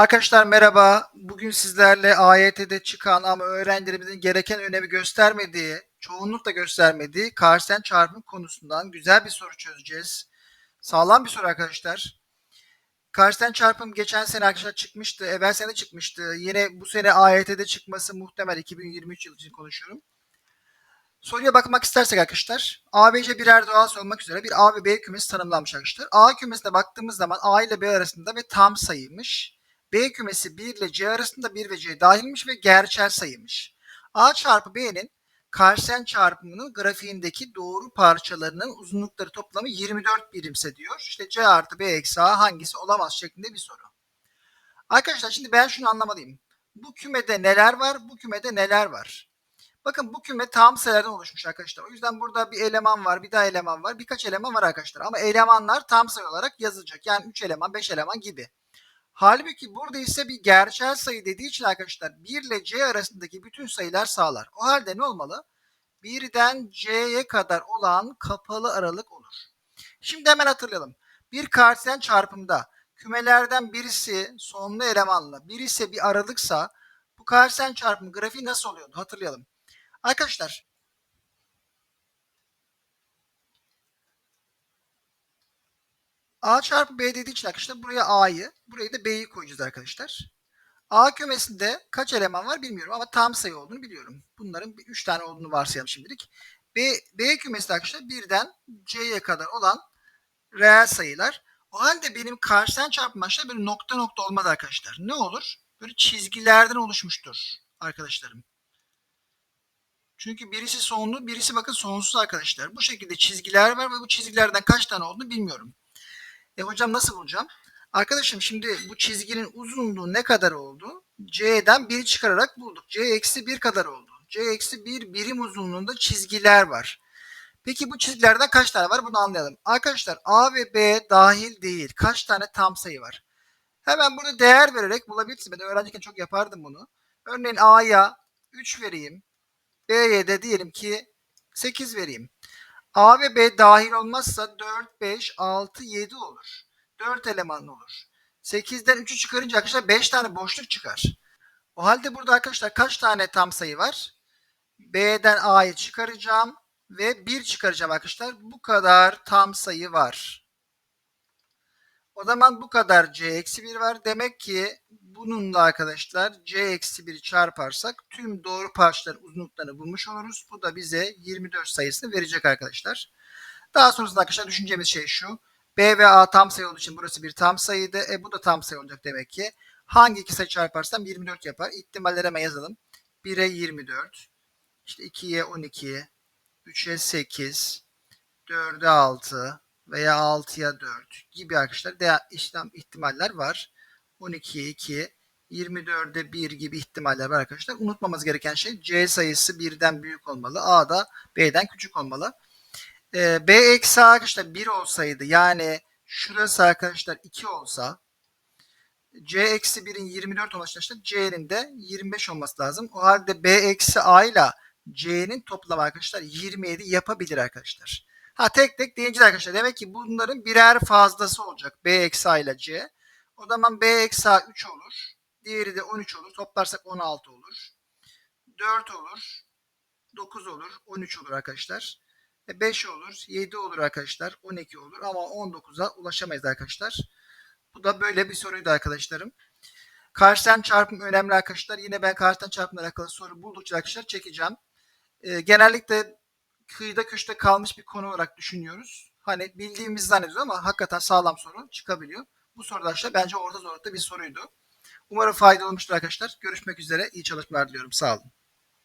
Arkadaşlar merhaba. Bugün sizlerle AYT'de çıkan ama öğrencilerimizin gereken önemi göstermediği, çoğunlukla göstermediği karşıten çarpım konusundan güzel bir soru çözeceğiz. Sağlam bir soru arkadaşlar. Karşıten çarpım geçen sene arkadaşlar çıkmıştı, evvel sene çıkmıştı. Yine bu sene AYT'de çıkması muhtemel 2023 yılı için konuşuyorum. Soruya bakmak istersek arkadaşlar A ve C birer doğal sayı olmak üzere bir A ve B kümesi tanımlanmış arkadaşlar. A kümesine baktığımız zaman A ile B arasında ve tam sayıymış. B kümesi 1 ile C arasında 1 ve C dahilmiş ve gerçel sayıymış. A çarpı B'nin karşıten çarpımının grafiğindeki doğru parçalarının uzunlukları toplamı 24 birimse diyor. İşte C artı B eksi A hangisi olamaz şeklinde bir soru. Arkadaşlar şimdi ben şunu anlamalıyım. Bu kümede neler var, bu kümede neler var? Bakın bu küme tam sayılardan oluşmuş arkadaşlar. O yüzden burada bir eleman var, bir daha eleman var, birkaç eleman var arkadaşlar. Ama elemanlar tam sayı olarak yazılacak. Yani 3 eleman, 5 eleman gibi. Halbuki burada ise bir gerçel sayı dediği için arkadaşlar 1 ile C arasındaki bütün sayılar sağlar. O halde ne olmalı? 1'den C'ye kadar olan kapalı aralık olur. Şimdi hemen hatırlayalım. Bir karşılayan çarpımda kümelerden birisi sonlu elemanla, birisi bir aralıksa bu karşılayan çarpım grafiği nasıl oluyordu? Hatırlayalım. Arkadaşlar A çarpı B dediği için arkadaşlar buraya A'yı, buraya da B'yi koyacağız arkadaşlar. A kümesinde kaç eleman var bilmiyorum ama tam sayı olduğunu biliyorum. Bunların 3 tane olduğunu varsayalım şimdilik. B, B kümesinde arkadaşlar birden C'ye kadar olan reel sayılar. O halde benim karşıdan çarpım başta böyle nokta nokta olmaz arkadaşlar. Ne olur? Böyle çizgilerden oluşmuştur arkadaşlarım. Çünkü birisi sonlu, birisi bakın sonsuz arkadaşlar. Bu şekilde çizgiler var ve bu çizgilerden kaç tane olduğunu bilmiyorum. E hocam nasıl bulacağım? Arkadaşım şimdi bu çizginin uzunluğu ne kadar oldu? C'den 1 çıkararak bulduk. C eksi 1 kadar oldu. C eksi 1 birim uzunluğunda çizgiler var. Peki bu çizgilerden kaç tane var? Bunu anlayalım. Arkadaşlar A ve B dahil değil. Kaç tane tam sayı var? Hemen burada değer vererek bulabilirsiniz. Ben öğrenciyken çok yapardım bunu. Örneğin A'ya 3 vereyim. B'ye de diyelim ki 8 vereyim. A ve B dahil olmazsa 4, 5, 6, 7 olur. 4 elemanlı olur. 8'den 3'ü çıkarınca arkadaşlar 5 tane boşluk çıkar. O halde burada arkadaşlar kaç tane tam sayı var? B'den A'yı çıkaracağım ve 1 çıkaracağım arkadaşlar. Bu kadar tam sayı var. O zaman bu kadar C eksi 1 var. Demek ki bununla arkadaşlar C eksi 1'i çarparsak tüm doğru parçaların uzunluklarını bulmuş oluruz. Bu da bize 24 sayısını verecek arkadaşlar. Daha sonrasında arkadaşlar düşüneceğimiz şey şu. B ve A tam sayı olduğu için burası bir tam sayıydı. E bu da tam sayı olacak demek ki. Hangi iki sayı çarparsam 24 yapar. İhtimalleri hemen yazalım. 1'e 24. İşte 2'ye 12. 3'e 8. 4'e 6 veya 6'ya 4 gibi arkadaşlar değer, işlem ihtimaller var. 12'ye 2, 24'e 1 gibi ihtimaller var arkadaşlar. Unutmamız gereken şey C sayısı 1'den büyük olmalı. A da B'den küçük olmalı. Ee, B eksi arkadaşlar 1 olsaydı yani şurası arkadaşlar 2 olsa C eksi 1'in 24 olması arkadaşlar C'nin de 25 olması lazım. O halde B eksi A ile C'nin toplamı arkadaşlar 27 yapabilir arkadaşlar. Ha tek tek deyince arkadaşlar demek ki bunların birer fazlası olacak. B eksi A ile C. O zaman B eksi A 3 olur. Diğeri de 13 olur. Toplarsak 16 olur. 4 olur. 9 olur. 13 olur arkadaşlar. 5 olur. 7 olur arkadaşlar. 12 olur. Ama 19'a ulaşamayız arkadaşlar. Bu da böyle bir soruydu arkadaşlarım. Karşıdan çarpım önemli arkadaşlar. Yine ben karşıdan çarpımla alakalı soru buldukça arkadaşlar çekeceğim. Ee, genellikle kıyıda köşede kalmış bir konu olarak düşünüyoruz. Hani bildiğimizi zannediyoruz ama hakikaten sağlam soru çıkabiliyor. Bu soru arkadaşlar bence orta zorlukta bir soruydu. Umarım faydalı olmuştur arkadaşlar. Görüşmek üzere. İyi çalışmalar diliyorum. Sağ olun.